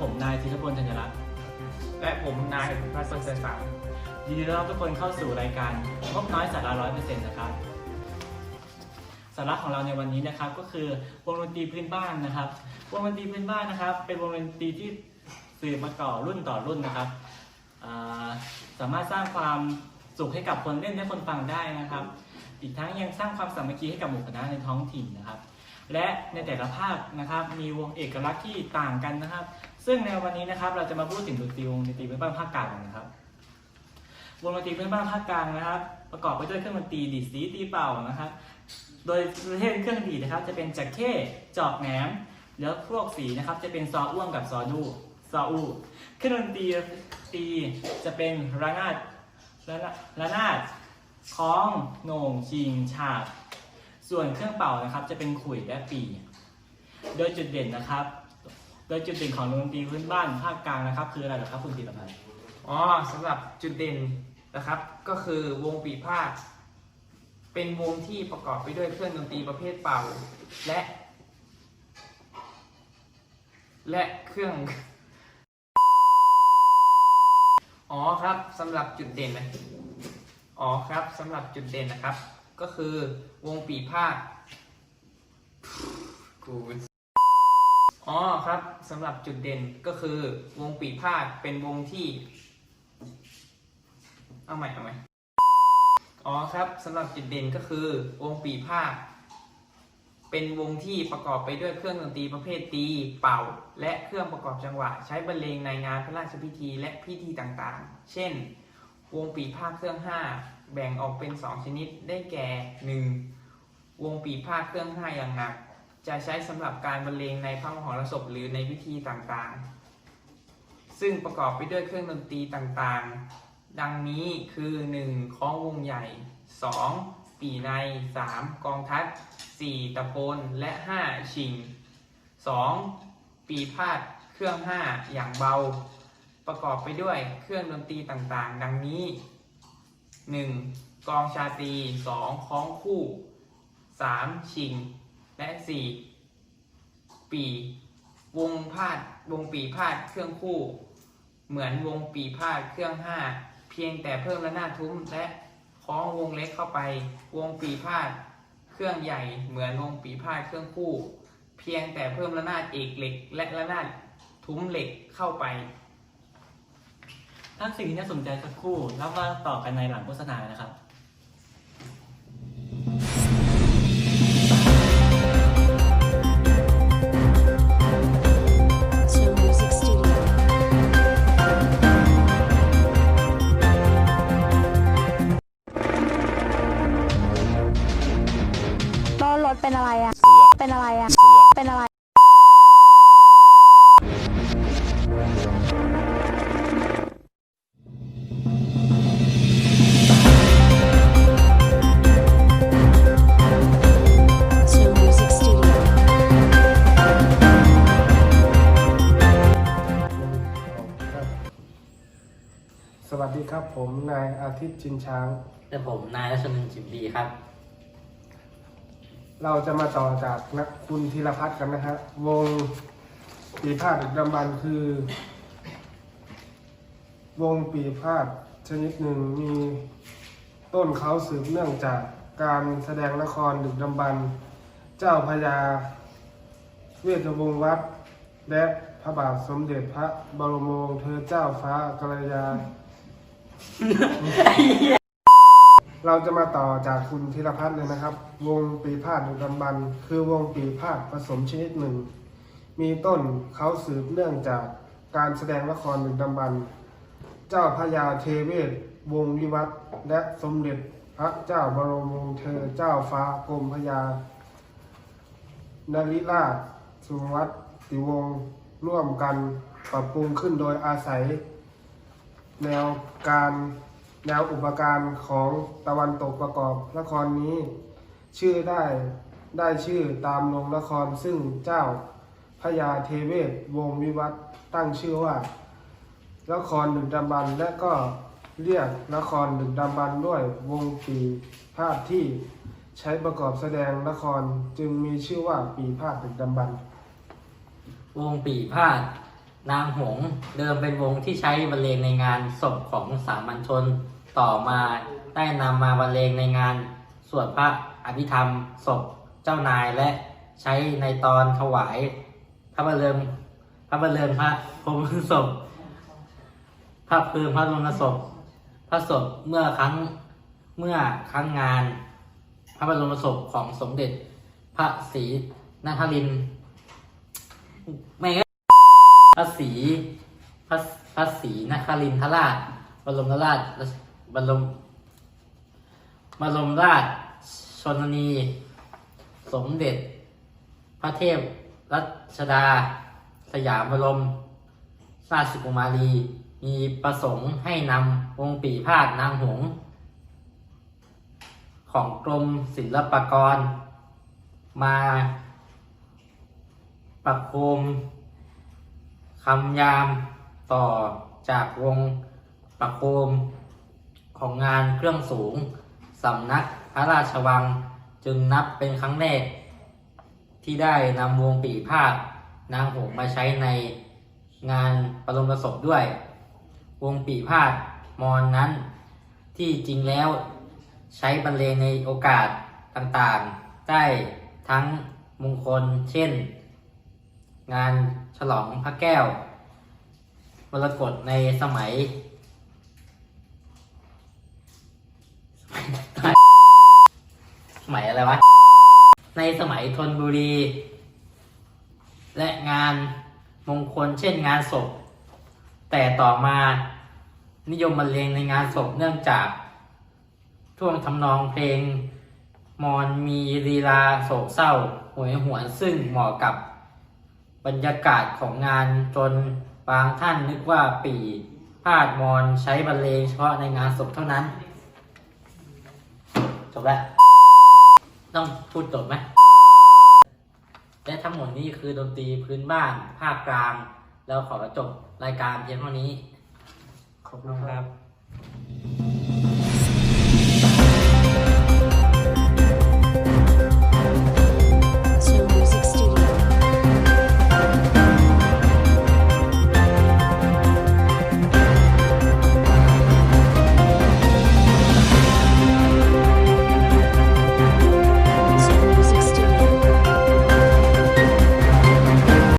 ผมนายธีรพลธัญรัตน์และผมนายพัฒน์เสสารยินดีต้อนรับทุกคนเข้าสู่รายการงบน้อยสาระร้อยเปอร์เซ็นต์นะครับ สาระของเราในวันนี้นะครับ ก็คือวงดนตรีพื้นบ้านนะครับ วงดนตรีพื้นบ้านนะครับ เป็นวงดนตรีที่สืบมาต่อรุ่นต่อรุ่นนะครับอ่าสามารถสร้างความสุขให้กับคนเล่นและคนฟังได้นะครับ อีกทั้งยังสร้างความสามัคคีให้กับหมู่คณะในท้องถิ่นนะครับ และในแต่ละภาคนะครับ มีวงเอกลักษณ์ที่ต่างกันนะครับ ซึ่งในวันนี้นะครับเราจะมาพูดถึงดนตรีวงดนตรีพื้นบ้านภาคกลางนะครับวงดนตรีพื้นบ้านภาคกลางนะครับ ประกอบไปด้วยเครื่องดนตรีดีดสีตีเป่านะครับ โดยประเภทเครื่องดีดนะครับ จะเป็นจักเข้จอกแหนมแล้วพวกสีนะครับจะเป็นซออ้วงกับซอดูซออูเครื่องดนตรีตีจะเป็นระนาดระนาดระนาดคล้องโหน่งชิงฉาบส่วนเครื่องเป่านะครับจะเป็นขุยและปี โดยจุดเด่นนะครับ โดยจุดเด่นของดนตรีพื้นบ้านภาคกลางนะครับ คืออะไรเหรอครับคุณธีรพันธ์อ๋อสำหรับจุดเด่นนะครับ ก็คือวงปีพาดเป็นวงที่ประกอบไปด้วยเครื่องดนตรีประเภทเป่า และ และเครื่อง อ๋อครับสำหรับจุดเด่นนะอ๋อครับสำหรับจุดเด่นนะครับ ก็คือวงปีพาดกู อ๋อครับสำหรับจุดเด่นก็คือวงปีพาดเป็นวงที่ เอาใหม่เอาใหม่อ๋อครับสำหรับจุดเด่นก็คือ วงปีพาดเป็นวงที่ประกอบไปด้วยเครื่องดนตรีประเภทตีเป่า และเครื่องประกอบจังหวะ ใช้บรรเลงในงานพระราชพิธีและพิธีต่างๆ เช่น วงปีพาดเครื่อง5แบ่งออกเป็น 2 ชนิดได้แก่ 1. วงปีพาดเครื่อง5อย่างหนัก จะใช้สำหรับการบรรเลงในพระมหรสพหรือในพิธีต่างๆ ซึ่งประกอบไปด้วยเครื่องดนตรีต่างๆ ดังนี้คือ 1. ค้องวงใหญ่ 2. ปีใน 3. กองทัด 4. ตะโพนและ 5. ชิง 2. ปีพาดเครื่อง 5 อย่างเบา ประกอบไปด้วยเครื่องดนตรีต่างๆ ดังนี้ 1. กองชาตรี 2. คล้องคู่ 3. ชิง และ 4. ปีวงพาดวงปีพาดเครื่องคู่ เหมือนวงปีพาดเครื่อง5เพียงแต่เพิ่มระนาดทุ้มและคล้องวงเล็กเข้าไป วงปีพาดเครื่องใหญ่เหมือนวงปีพาดเครื่องคู่ เพียงแต่เพิ่มระนาดเอกเหล็ก และระนาดทุ้มเหล็กเข้าไปถ้าสิ่งที่น่าสนใจสักครู่แล้วมาต่อกันในหลังโฆษณานะครับ ดีครับ ผมนายอาทิตย์ชินช้างและผมนายรัชนนท์จิมบีครับ เราจะมาต่อจากนักคุณธีรพัฒน์กันนะฮะวงปีพาดดึกดำบรรพ์คือ วงปีพาดชนิดหนึ่งมีต้นเขาสืบเนื่องจากการแสดงละครดึกดำบรรพ์เจ้าพญาเวทวงศ์วัด และพระบาทสมเด็จพระบรมวงศ์เธอเจ้าฟ้ากรยา เราจะมาต่อจากคุณธีรพัฒน์เลยนะครับ วงปีพาดดึกดำบรรพ์คือวงปีพาดผสมชนิดหนึ่ง มีต้นเขาสืบเนื่องจากการแสดงละครดึกดำบรรพ์เจ้าพระยาเทเวศ วงวิวัฒน์และสมเด็จพระเจ้าบรมวงศ์เธอเจ้าฟ้ากรมพระยานริราชสุวัตติวงศ์ร่วมกันปรับปรุงขึ้นโดยอาศัย แนวการแนวอุปการของตะวันตกประกอบละครนี้ ชื่อได้ได้ชื่อตามโรงละครซึ่งเจ้าพญาเทเวศวงวิวัฒตั้งชื่อว่า ละครดึกดำบรรและก็เรียกละครดึกดำบรรด้วยวงปีพาดที่ใช้ประกอบแสดงละครจึงมีชื่อว่าปีพาดดึกดำบรรวงปีพาด นางหงส์เดิมเป็นวงที่ใช้บรรเลงในงานศพของสามัญชน ต่อมาได้นำมาบรรเลงในงานสวดพระอภิธรรมศพเจ้านายและใช้ในตอนถวาย พระบรมพระบรมพระพรมศพพระเพลิงพระบรมศพ พระศพเมื่อครั้งเมื่อครั้งงาน พระบรมศพของสมเด็จพระศรีนครินทร์ไม่ พระศรีพระพระศรีนครินทราช บรมราชบรมบรมราชชนนี สมเด็จ พระเทพรัชดา สยามบรม ราชกุมารี มีประสงค์ให้นำวงปีพาดนางหงส์ของกรมศิลปากร มาประโคม คำยามต่อจากวงประโคมของงานเครื่องสูงสำนักพระราชวังจึงนับเป็นครั้งแรก ที่ได้นำวงปีพาดนางหงส์มาใช้ในงานประลมประสบด้วย วงปีพาดมอนนั้น ที่จริงแล้วใช้บรรเลงในโอกาสต่างๆ ได้ทั้งมงคลเช่น งานฉลองพระแก้วมรกตในสมัยสมัยอะไรวะ ในสมัยธนบุรี และงานมงคลเช่นงานศพ แต่ต่อมานิยมบรรเลงในงานศพเนื่องจากท่วงทำนองเพลงมอนมีลีลาโศกเศร้าหวยหวนซึ่งเหมาะกับ บรรยากาศของงานจนบางท่านนึกว่าปีพาดมอนใช้บรรเลงเฉพาะในงานศพเท่านั้น จบแล้ว ต้องพูดจบไหมและทั้งหมดนี้คือดนตรีพื้นบ้านภาคกลาง แล้วขอจบรายการเพียงเท่านี้ ขอบคุณครับบ